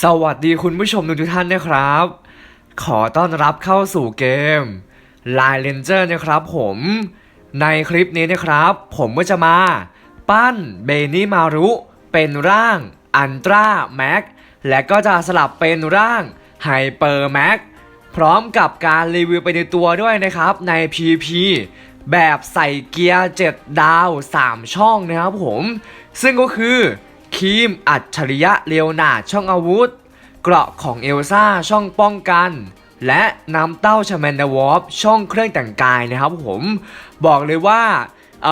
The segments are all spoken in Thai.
สวัสดีคุณผู้ชมทุกท่านนะครับ ขอต้อนรับเข้าสู่เกม Line Ranger นะครับผมในคลิปนี้นะครับ ผมก็จะมา ปั้นเบนี่มารุ เป็นร่างอันตราแม็กและก็จะสลับเป็นร่างไฮเปอร์แม็กพร้อมกับการรีวิวไปในตัวด้วยนะครับใน PP แบบใส่เกียร์ 7 ดาว 3 ช่องนะครับผม ซึ่งก็คือ ครีมอัจฉริยะเลโอนาช่องอาวุธ เกราะของเอลซ่าช่องป้องกัน และน้ำเต้าชาแมนดาวอฟช่องเครื่องแต่งกายนะครับผมบอกเลยว่าเ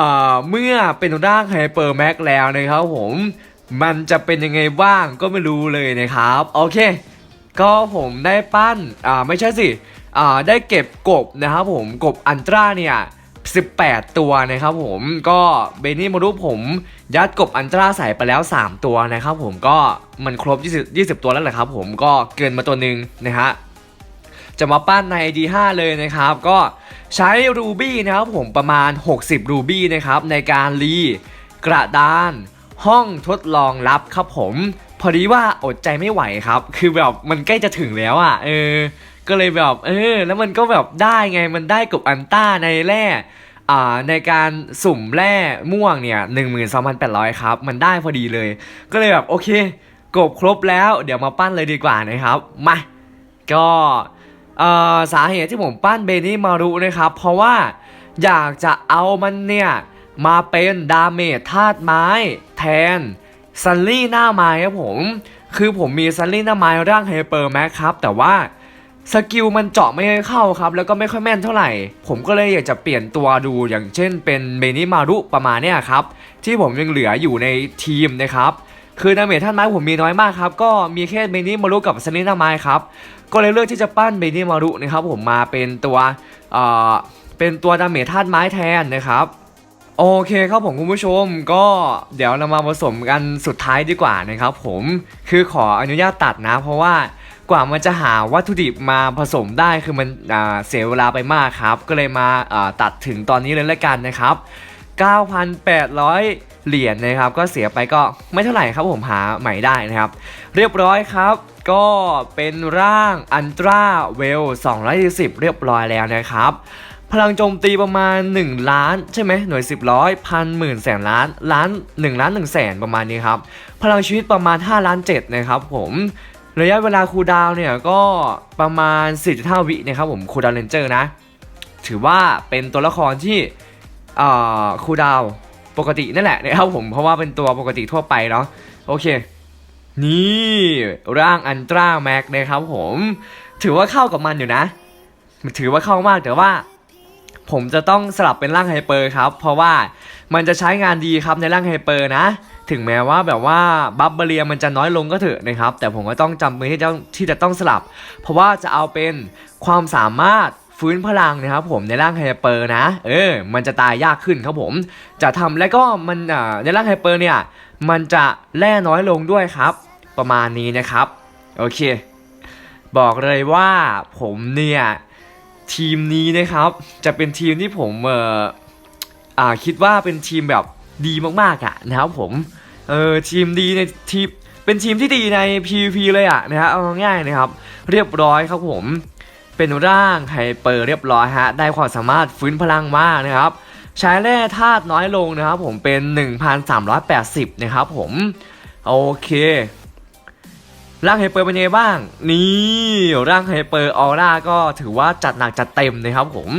เมื่อเป็นร่างไฮเปอร์แม็กแล้วนะครับผมมันจะเป็นยังไงบ้างก็ไม่รู้เลยนะครับ โอเค ก็ผมได้ปั้นอ่าไม่ใช่สิอ่าได้เก็บกบนะครับผมกบอันตราเนี่ย 18 ตัวนะครับผมก็เบนี่มารุผมยัดกบอันตราใส่ไปแล้ว 3 ตัวนะครับผมก็มันครบ 20 20 ตัวแล้วแหละครับผมก็เกินมาตัวหนึ่งนะฮะจะมาปั้นใน ID5 เลยนะครับ ก็ใช้รูบี้นะครับผมประมาณ 60 รูบี้นะครับในการรีกระดานห้องทดลองลับครับผม พอดีว่าอดใจไม่ไหวครับ คือแบบมันใกล้จะถึงแล้วอะเออ ก็เลยแบบเออแล้วมันก็แบบได้ไงมันได้กับอันต้าในแร่อ่าในการสุ่มแร่ม่วงเนี่ย12,800 ครับ มันได้พอดีเลย ก็เลยแบบโอเค กบครบแล้วเดี๋ยวมาปั้นเลยดีกว่านะครับ มาก็สาเหตุที่ผมปั้นเบนี่มารุนะครับ เพราะว่าอยากจะเอามันเนี่ยมาเป็นดาเมจธาตุไม้แทนซันลี่หน้าไม้ครับผม คือผมมีซันลี่หน้าไม้ร่างไฮเปอร์แม็กครับ แต่ว่า สกิลมันเจาะไม่เข้าครับ แล้วก็ไม่ค่อยแม่นเท่าไหร่ ผมก็เลยอยากจะเปลี่ยนตัวดูอย่างเช่นเป็นเบนี่มารุประมาณเนี้ยครับ ที่ผมยังเหลืออยู่ในทีมนะครับคือดาเมจท่านไม้ผมมีน้อยมากครับ ก็มีแค่เบนี่มารุกับซันลี่หน้าไม้ครับ ก็เลยเลือกที่จะปั้นเบนี่มารุนะครับ ผมมาเป็นตัวเอ่อเป็นตัวดาเมจธาตุไม้แทนนะครับโอเคครับผมคุณผู้ชมก็เดี๋ยวเรามาผสมกันสุดท้ายดีกว่านะครับ ผมคือขออนุญาตตัดนะ เพราะว่า กว่ามันจะหาวัตถุดิบมาผสมได้คือมันเสียเวลาไปมากครับ ก็เลยมาตัดถึงตอนนี้เลยละกันนะครับ 9,800 เหรียญนะครับ ก็เสียไปก็ไม่เท่าไหร่ครับผมหาใหม่ได้นะครับ เรียบร้อยครับ ก็เป็นร่างอันตราเวล220เรียบร้อยแล้วนะครับพลังโจมตีประมาณ 1 ล้านใช่ไหมหน่วย 10ร้อยพันหมื่นแสนล้านล้าน1ล้าน1แสนประมาณนี้ครับพลังชีวิตประมาณ 5 ล้าน7นะครับผม ระยะเวลาคูดาวเนี่ยก็ประมาณ 4.5 วินะครับผมคูดาวเลนเจอร์นะ ถือว่าเป็นตัวละครที่คูดาวปกตินั่นแหละนะครับผมเพราะว่าเป็นตัวปกติทั่วไปเนาะโอเค นี่ร่างอันตราแม็กนะครับผม ถือว่าเข้ากับมันอยู่นะ ถือว่าเข้ามากแต่ว่า ผมจะต้องสลับเป็นร่างไฮเปอร์ครับ เพราะว่า มันจะใช้งานดีครับในร่างไฮเปอร์นะ ถึงแม้ว่าแบบว่าบัฟเบเรียมันจะน้อยลงก็เถอะนะครับ แต่ผมก็ต้องจำเป็นที่จะต้อที่จะต้องสลับ เพราะว่าจะเอาเป็นความสามารถฟื้นพลังนะครับผมในร่างไฮเปอร์นะ เออ มันจะตายยากขึ้นครับผม จะทำแล้วก็มันอ่าในร่างไฮเปอร์เนี่ย มันจะแล่น้อยลงด้วยครับ ประมาณนี้นะครับ โอเค บอกเลยว่าผมเนี่ยทีมนี้นะครับ จะเป็นทีมที่ผมเอ่อ อ่าคิดว่าเป็นทีมแบบดีมากๆอะนะครับผมเออทีมดีในทีมเป็นทีมที่ดีใน PVP เลยอะนะฮะเอาง่ายนะครับ เรียบร้อยครับผมเป็นร่างไฮเปอร์เรียบร้อยฮะได้ความสามารถฟื้นพลังมากนะครับใช้แร่ธาตุน้อยลงนะครับผมเป็น 1,380 นะครับผมโอเคร่างไฮเปอร์เป็นยังไงบ้าง นี่ร่างไฮเปอร์ออร่าก็ถือว่าจัดหนักจัดเต็มนะครับผม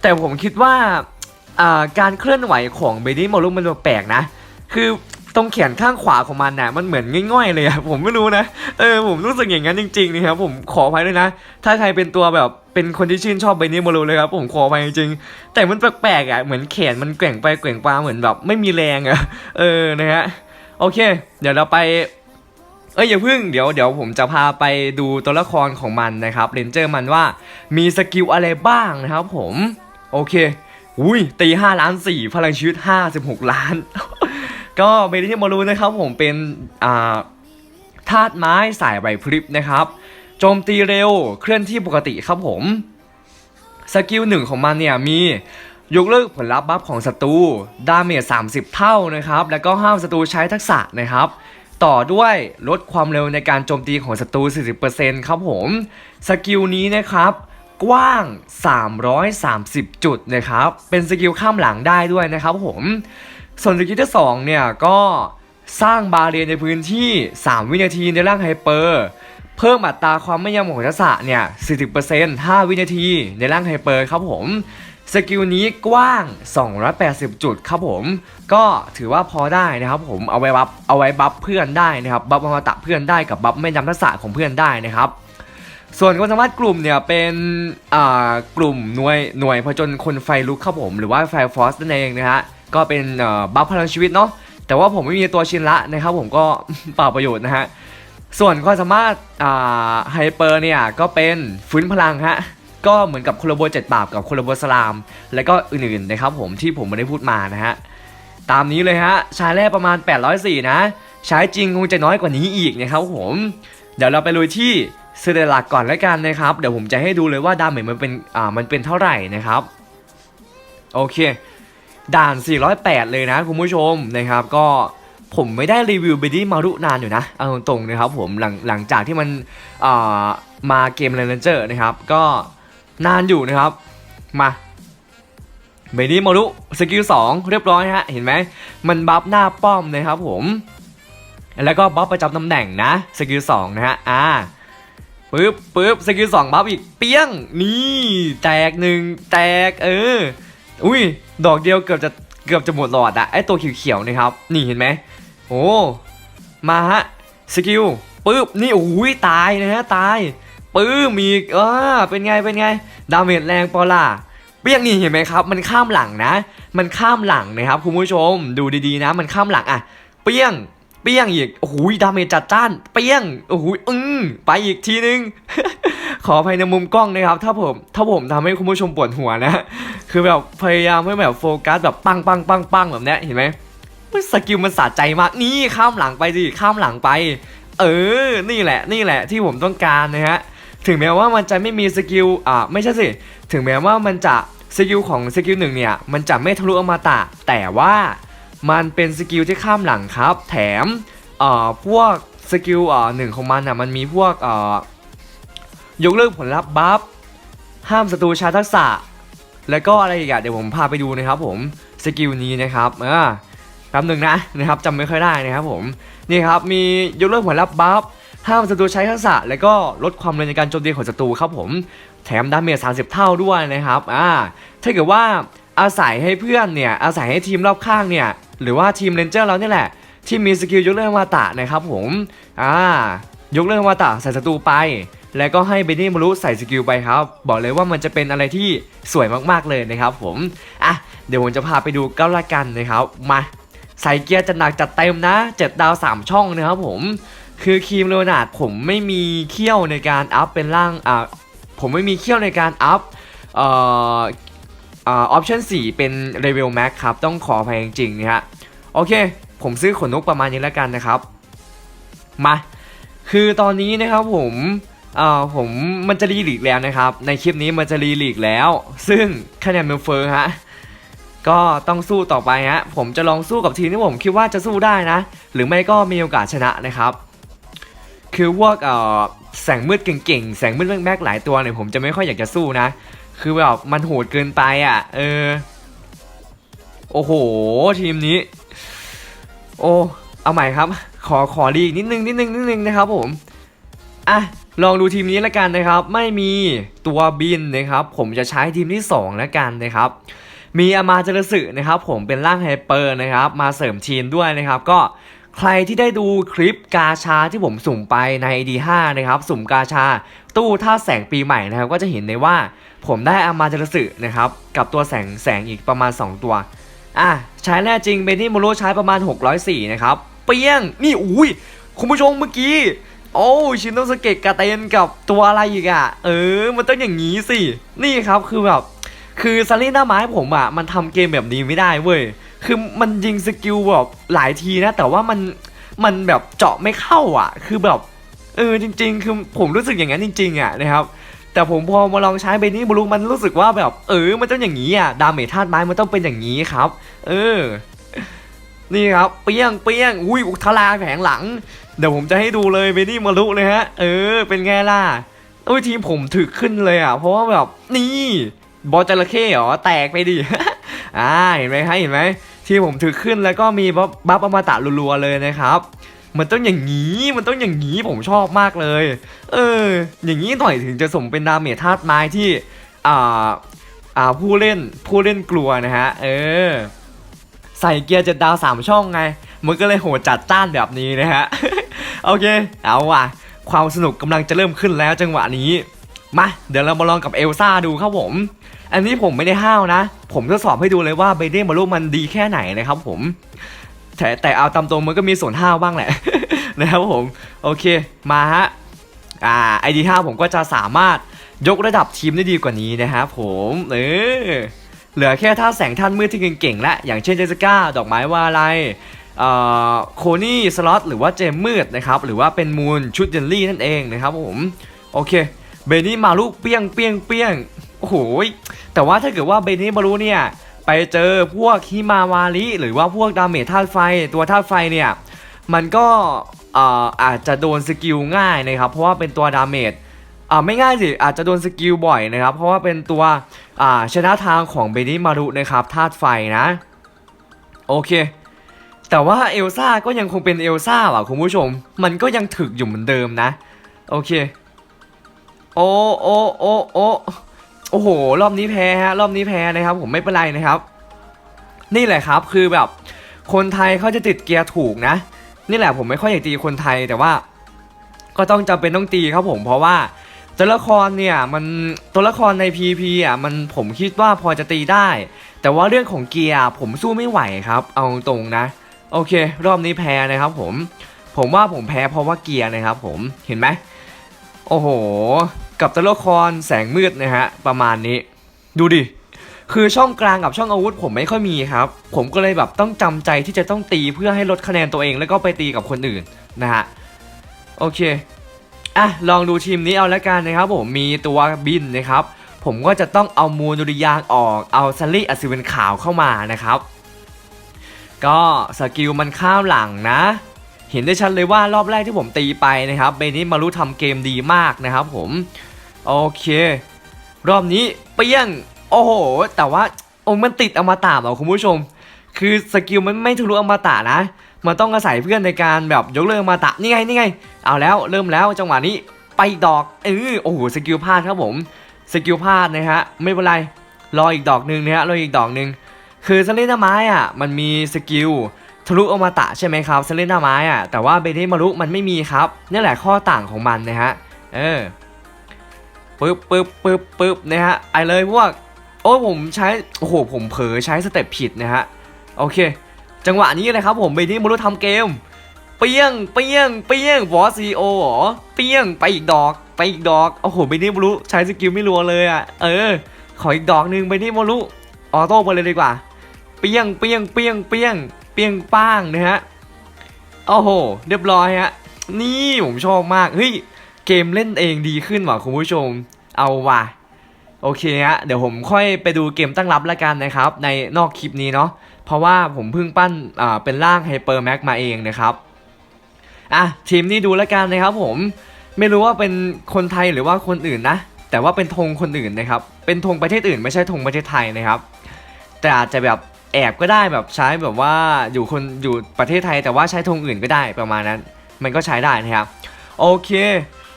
แต่ผมคิดว่า การเคลื่อนไหวของเบดี้มอลลุมมันแปลกนะ คือตรงแขนข้างขวาของมันน่ะมันเหมือนง่อยๆเลยอะผมไม่รู้นะเออผมรู้สึกอย่างนั้นจริงๆนะครับผมขออภัยด้วยนะ ถ้าใครเป็นตัวแบบเป็นคนที่ชื่นชอบเบดี้มอลลุเลยครับผมขออภัยจริงๆแต่มันแปลกๆอะเหมือนแขนมันแกว่งไปแกว่งมาเหมือนแบบไม่มีแรงอะเออนะฮะโอเค เดี๋ยวเราไปเอ้ยอย่าพึ่งเดี๋ยวเดี๋ยวผมจะพาไปดูตัวละครของมันนะครับเรนเจอร์มันว่ามีสกิลอะไรบ้างนะครับผมโอเค อุ้ยตี5ล้าน4พลังชีวิต56ล้าน ก็เบลที่มารูนะครับผมเป็นอ่าธาตุไม้สายไหวพริบนะครับโจมตีเร็วเคลื่อนที่ปกติครับผมสกิลหนึ่งของมันเนี่ยมียกเลิกผลลัพธ์บัฟของศัตรูดาเมจ30 เท่านะครับ แล้วก็ห้ามศัตรูใช้ทักษะนะครับ ต่อด้วยลดความเร็วในการโจมตีของศัตรู40%ครับผม สกิลนี้นะครับ กว้าง 330 จุดนะครับ เป็นสกิลข้ามหลังได้ด้วยนะครับผม ส่วนสกิลที่ 2 เนี่ยก็สร้างบาเรียนในพื้นที่ 3 วินาทีในร่างไฮเปอร์ เพิ่มอัตราความไม่ยำของทักษะเนี่ย 40% 5 วินาทีในร่างไฮเปอร์ครับผม สกิลนี้กว้าง 280 จุดครับผม ก็ถือว่าพอได้นะครับผม เอาไว้บัฟ เอาไว้บัฟเพื่อนได้นะครับ บัฟอมตะเพื่อนได้กับบัฟไม่นำทักษะของเพื่อนได้นะครับ ส่วนความสามารถกลุ่มเนี่ยเป็นอ่ากลุ่มหน่วยหน่วยผจญคนไฟลุกครับผมหรือว่าไฟฟอสนั่นเองนะฮะก็เป็นบัฟพลังชีวิตเนาะแต่ว่าผมไม่มีตัวชินละนะครับผมก็เปล่าประโยชน์นะฮะส่วนความสามารถไฮเปอร์เนี่ยก็เป็นฟื้นพลังฮะก็เหมือนกับโคโลโบเจ็ดบาปกับโคโลโบสลาม และก็อื่นๆนะครับผมที่ผมไม่ได้พูดมานะฮะตามนี้เลยฮะใช้แรกประมาณ 804 นะ ใช้จริงคงจะน้อยกว่านี้อีกนะครับผม เดี๋ยวเราไปลุยที่ เซเดลักก่อนแล้วกันนะครับ เดี๋ยวผมจะให้ดูเลยว่าดาเมจมันเป็นอ่ามันเป็นเท่าไหร่นะครับ โอเค ด่าน 408 เลยนะคุณผู้ชมนะครับ ก็ผมไม่ได้รีวิวเบดี้มารุนานอยู่นะเอาตรงๆนะครับผมหลังหลังจากที่มันอ่ามาเกมเรนเจอร์นะครับ ก็นานอยู่นะครับ มาเบดี้มารุสกิล2เรียบร้อยฮะเห็นไหมมันบัฟหน้าป้อมนะครับผม แล้วก็บัฟประจำตำแหน่งนะสกิล2นะฮะอ่า ปึ๊บปึ๊บสกิล2บัฟอีกเปี้ยงนี่แตกหนึ่งแตกเออ อุ้ยดอกเดียวเกือบจะเกือบจะหมดหลอดอะไอตัวเขียวๆนะครับ นี่เห็นไหมโอ้มาฮะสกิลปึ๊บนี่โอ้ยตายนะฮะตายปื้มอีกเออเป็นไงเป็นไงดาเมจแรงปอล่ะเปี้ยงนี่เห็นไหมครับ มันข้ามหลังนะ มันข้ามหลังนะครับคุณผู้ชมดูดีๆนะ มันข้ามหลังอะเปี้ยง เปี้ยงอีกโอ้โหดาเมจจัดจ้าน เปี้ยงโอ้โหอืมไปอีกทีนึง ขออภัยในมุมกล้องนะครับ ถ้าผมถ้าผมทำให้คุณผู้ชมปวดหัวนะ คือแบบพยายามให้แบบโฟกัสแบบปังปังปังปังแบบเนี้ยเห็นไหมสกิลมันสะใจมากนี่ข้ามหลังไปสิข้ามหลังไป เออ นี่แหละ นี่แหละที่ผมต้องการนะฮะถึงแม้ว่ามันจะไม่มีสกิลอ่าไม่ใช่สิถึงแม้ว่ามันจะสกิลของสกิลหนึ่งเนี่ยมันจะไม่ทะลุอมตะแต่ว่า มันเป็นสกิลที่ข้ามหลังครับ แถมเอ่อพวกสกิลอ่าหนึ่งของมันอะมันมีพวกเอ่อยกเลิกผลลัพธ์บัฟห้ามศัตรูใช้ทักษะ แล้วก็อะไรอีกอะเดี๋ยวผมพาไปดูนะครับผมสกิลนี้นะครับอ่าแป๊บหนึ่งนะนะครับจำไม่ค่อยได้นะครับผมนี่ครับมียกเลิกผลลัพธ์บัฟห้ามศัตรูใช้ทักษะ แล้วก็ลดความเร็วในการโจมตีของศัตรูครับผมแถมดาเมจ30 เท่าด้วยนะครับอ่าถ้าเกิดว่าอาศัยให้เพื่อนเนี่ยอาศัยให้ทีมรอบข้างเนี่ย หรือว่าทีมเรนเจอร์เราเนี่ยแหละ ที่มีสกิลยกเลิกอมาตะนะครับผมอ่ายกเลิกอมาตะใส่ศัตรูไป แล้วก็ให้เบนนี่มารุใส่สกิลไปครับ บอกเลยว่ามันจะเป็นอะไรที่สวยมากๆเลยนะครับผมอะเดี๋ยวผมจะพาไปดูก้าวละกันนะครับมาใส่เกียร์จัดหนักจัดเต็มนะเจ็ดดาวสามช่องนะครับผมคือครีมเลโอนาร์ดผมไม่มีเขี้ยวในการอัพเป็นร่างอ่าผมไม่มีเขี้ยวในการอัพเอ่อ ออปชั่น4 เป็นเลเวลแม็กครับ ต้องขออภัยจริงๆนะฮะโอเค ผมซื้อขนนกประมาณนี้แล้วกันนะครับ มา คือตอนนี้นะครับผมอ่าผมมันจะรีลีกแล้วนะครับ ในคลิปนี้มันจะรีลีกแล้ว ซึ่งคะแนนเมันเฟ้อฮะก็ต้องสู้ต่อไปฮะผมจะลองสู้กับทีมที่ผมคิดว่าจะสู้ได้นะ หรือไม่ก็มีโอกาสชนะนะครับ คือพวกเอ่อแสงมืดเก่งๆ แสงมืดแม็กๆหลายตัวเนี่ยผมจะไม่ค่อยอยากจะสู้นะ คือแบบมันโหดเกินไปอะ เออ โอ้โห ทีมนี้ โอ้ เอาใหม่ครับ ขอขอรีกนิดนึงนิดนึงนิดนึงนะครับผม อะ ลองดูทีมนี้แล้วกันนะครับ ไม่มีตัวบินนะครับ ผมจะใช้ทีมที่2แล้วกันนะครับ มีอามาเจรสึนะครับ ผมเป็นร่างไฮเปอร์นะครับ มาเสริมทีมด้วยนะครับ ก็ ใครที่ได้ดูคลิปกาชาที่ผมสุ่มไปใน ID5 นะครับ สุ่มกาชา ตู้ท่าแสงปีใหม่นะครับ ก็จะเห็นได้ว่าผมได้อามาเจรสึนะครับ กับตัวแสงแสงอีกประมาณ 2 ตัว อะ ใช้แน่จริงเบนนี่โมโรใช้ประมาณ 604 นะครับ เปี้ยง นี่อุ้ยคุณผู้ชมเมื่อกี้ โอ้ชินโนสเกะกาเตนกับตัวอะไรอีกอะ่ะ เออ มันต้องอย่างนี้สิ นี่ครับคือแบบ คือซารีหน้าไม้ผมอะ่ะมันทำเกมแบบนี้ไม่ได้เว้ย คือมันยิงสกิลแบบหลายทีนะ แต่ว่ามันมันแบบเจาะไม่เข้าอะ คือแบบเออจริง ๆ คือผมรู้สึกอย่างนั้นจริง ๆอะนะครับแต่ผมพอมาลองใช้เบนี่บลูมันรู้สึกว่าแบบเออมันต้องอย่างนี้อะดาเมจธาตุไม้มันต้องเป็นอย่างนี้ครับ เออ นี่ครับเปี้ยงเปี้ยงอุ้ยอุทลาแผงหลัง เดี๋ยวผมจะให้ดูเลยเบนี่มารุเลยฮะ เออ เป็นไงล่ะอุ้ยทีมผมถึกขึ้นเลยอะ เพราะว่าแบบนี่ บอลจระเข้เหรอแตกไปดิอ่าเห็นไหมฮะเห็นไหม ทีมผมถึกขึ้นแล้วก็มีบัฟอมตะรัวๆเลยนะครับ มันต้องอย่างนี้มันต้องอย่างนี้ผมชอบมากเลย เออ อย่างนี้หน่อยถึงจะสมเป็นดาเมจธาตุไม้ที่อ่าอ่าผู้เล่นผู้เล่นกลัวนะฮะ เออ ใส่เกียร์จ็ดาวสามช่องไง มันก็เลยโหดจัดจ้านแบบนี้นะฮะ โอเค เอาว่ะ ความสนุกกำลังจะเริ่มขึ้นแล้วจังหวะนี้ มา เดี๋ยวเรามาลองกับเอลซ่าดูครับผม อันนี้ผมไม่ได้ห้าวนะ ผมทดสอบให้ดูเลยว่าเบเด้มารุมันดีแค่ไหนนะครับผม แต่แต่เอาตามตรงมันก็มีส่วนห้าวบ้างแหละ นะครับผม โอเค มาฮะ อ่าไอดีห้าผมก็จะสามารถยกระดับทีมได้ดีกว่านี้นะครับผม เออ เหลือแค่ท่าแสงท่านมืดที่เก่งๆ และ อย่างเช่นเจสก้า ดอกไม้วาไลเอ่อโคนี่สล็อตหรือว่าเจมมืดนะครับ หรือว่าเป็นมูนชุดเยนลี่นั่นเองนะครับผม โอเค เบนี่มาลูกเปี้ยงเปี้ยงเปี้ยง โอ้โหแต่ว่าถ้าเกิดว่าเบนี่มารูเนี่ย ไปเจอพวกฮิมาวาริหรือว่าพวกดาเมจธาตุไฟตัวธาตุไฟเนี่ย มันก็อาจจะโดนสกิลง่ายนะครับ เพราะว่าเป็นตัวดาเมจอ่าไม่ง่ายสิ อาจจะโดนสกิลบ่อยนะครับ เพราะว่าเป็นตัวอ่าชนะทางของเบนิมารุนะครับธาตุไฟนะ โอเค แต่ว่าเอลซ่าก็ยังคงเป็นเอลซ่าว่ะคุณผู้ชม มันก็ยังถึกอยู่เหมือนเดิมนะ โอเค โอโอ้โอ้โอ้ โอ้โห รอบนี้แพ้ฮะรอบนี้แพ้นะครับ ผมไม่เป็นไรนะครับ นี่แหละครับคือแบบ คนไทยเขาจะติดเกียร์ถูกนะ นี่แหละผมไม่ค่อยอยากตีคนไทยแต่ว่า ก็ต้องจำเป็นต้องตีครับผมเพราะว่าตัวละครเนี่ยมันตัวละครใน PP อะมันผมคิดว่าพอจะตีได้ แต่ว่าเรื่องของเกียร์ผมสู้ไม่ไหวครับ เอาตรงนะ โอเค รอบนี้แพ้นะครับ ผม ผมว่าผมแพ้เพราะว่าเกียร์นะครับ ผมเห็นไหมโอ้โห กับตัวละครแสงมืดนะฮะประมาณนี้ ดูดิคือช่องกลางกับช่องอาวุธผมไม่ค่อยมีครับ ผมก็เลยแบบต้องจำใจที่จะต้องตีเพื่อให้ลดคะแนนตัวเองแล้วก็ไปตีกับคนอื่นนะฮะโอเคอะลองดูทีมนี้เอาล้วกันนะครับ ผมมีตัวบินนะครับ ผมก็จะต้องเอามูลดุริยางออกเอาซัลลี่อัศวินขาวเข้ามานะครับ ก็สกิลมันข้ามหลังนะ เห็นได้ชัดเลยว่ารอบแรกที่ผมตีไปนะครับเบนิมารุทำเกมดีมากนะครับผม โอเค รอบนี้เปี้ยง โอ้โห แต่ว่าโอ้มันติดอมตะเหรอคุณผู้ชม คือสกิลมันไม่ทะลุอมตะนะ มันต้องอาศัยเพื่อนในการแบบยกเลิกอมตะนี่ไงนี่ไง เอาแล้วเริ่มแล้วจังหวะนี้ไปดอกเออโอ้โหสกิลพลาดครับผมสกิลพลาดนะฮะไม่เป็นไรรออีกดอกหนึ่งนะฮะรออีกดอกหนึ่งคือสลนดไม้อะมันมีสกิล ทะลุอมตะใช่ไหมครับเสเลนดาไม้อะแต่ว่าเบเดมารุมันไม่มีครับนี่แหละข้อต่างของมันนะฮะเออปึ๊บปึ๊บปึ๊บปึ๊บนะฮะไปเลยพวกโอ้ผมใช้โอ้โหผมเผลอใช้สเต็ปผิดนะฮะโอเค จังหวะนี้เลยครับผมเบนี่มารุทำเกมเปี้ยงเปี้ยงเปี้ยงบอสซีโอหรอเปี้ยงไปอีกดอก ไปอีกดอกโอ้โหเบนี่มารุใช้สกิลไม่รัวเลยอะเออ ขออีกดอกหนึ่งเบนี่มารุออโต้ไปเลยดีกว่าเปี้ยงเปี้ยงเปี้ยงเปี้ยง เปี้ยงป้างนะฮะโอ้โห เรียบร้อยฮะ นี่ผมชอบมาก เฮ้ย เกมเล่นเองดีขึ้นว่ะคุณผู้ชม เอาว่ะ โอเคฮะ เดี๋ยวผมค่อยไปดูเกมตั้งรับแล้วกันนะครับ ในนอกคลิปนี้เนาะ เพราะว่าผมเพิ่งปั้นอ่าเป็นร่างไฮเปอร์แม็กมาเองนะครับ อะ ทีมนี้ดูแล้วกันนะครับผม ไม่รู้ว่าเป็นคนไทยหรือว่าคนอื่นนะ แต่ว่าเป็นธงคนอื่นนะครับ เป็นธงประเทศอื่น ไม่ใช่ธงประเทศไทยนะครับ แต่อาจจะแบบ แอบก็ได้แบบใช้แบบว่าอยู่คนอยู่ประเทศไทยแต่ว่าใช้ธงอื่นก็ได้ประมาณนั้น มันก็ใช้ได้นะครับ โอเค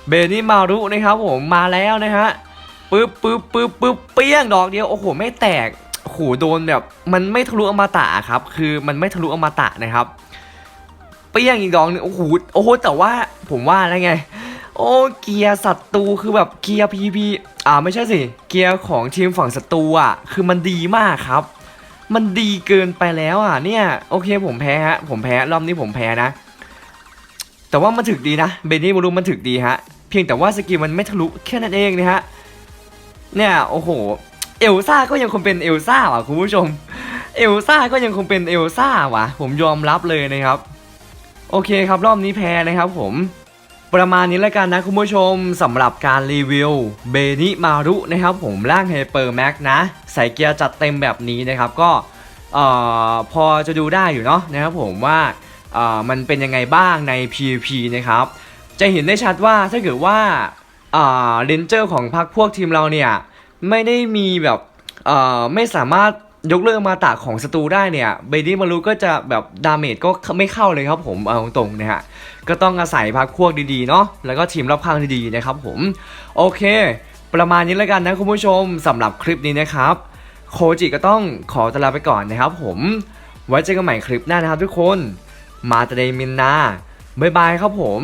เบนี่มารุนะครับผมมาแล้วนะฮะปึ๊บปึ๊บปึ๊บปึ๊บเปี้ยงดอกเดียวโอ้โหไม่แตกโอ้โหโดนแบบมันไม่ทะลุอมตะครับ คือมันไม่ทะลุอมตะนะครับ เปี้ยงอีกดอกหนึงโอ้โหโอ้โหแต่ว่าผมว่าแล้วไง โอ้เกียร์ศัตรูคือแบบเกียร์พีพีอ่าไม่ใช่สิเกียร์ของทีมฝั่งศัตรูอะคือมันดีมากครับ มันดีเกินไปแล้วอะเนี่ยโอเคผมแพ้ฮะผมแพ้รอบนี้ผมแพ้นะ แต่ว่ามันถึกดีนะเบนี่มารูมันถึกดีฮะเพียงแต่ว่าสกิลมันไม่ทะลุแค่นั้นเองนะฮะเนี่ยโอ้โหเอลซ่าก็ยังคงเป็นเอลซ่าว่ะคุณผู้ชมเอลซ่าก็ยังคงเป็นเอลซ่าว่ะผมยอมรับเลยนะครับ โอเคครับรอบนี้แพ้นะครับผม ประมาณนี้แล้วกันนะคุณผู้ชมสำหรับการรีวิวเบนิมารุนะครับผมร่างไฮเปอร์แม็กนะใส่เกียร์จัดเต็มแบบนี้นะครับก็พอจะดูได้อยู่เนาะนะครับผมว่ามันเป็นยังไงบ้างใน PVP นะครับ จะเห็นได้ชัดว่าถ้าเกิดว่าเลนเจอร์ของพรรคพวกทีมเราเนี่ย ไม่ได้มีแบบไม่สามารถยกเลิกมาตาของศัตรูได้เนี่ยเบดี้มารุก็จะแบบดาเมจก็ไม่เข้าเลยครับผมเอาตรงนะฮะ ก็ต้องอาศัยพรรคพวกดีๆเนาะแล้วก็ทีมรอบข้างดีๆนะครับผม โอเค ประมาณนี้แล้วกันนะคุณผู้ชมสำหรับคลิปนี้นะครับ โคจิก็ต้องขอตลาไปก่อนนะครับผมไว้เจอกันใหม่คลิปหน้านะครับทุกคน มาตเดมินนาบ๊ายบายครับผม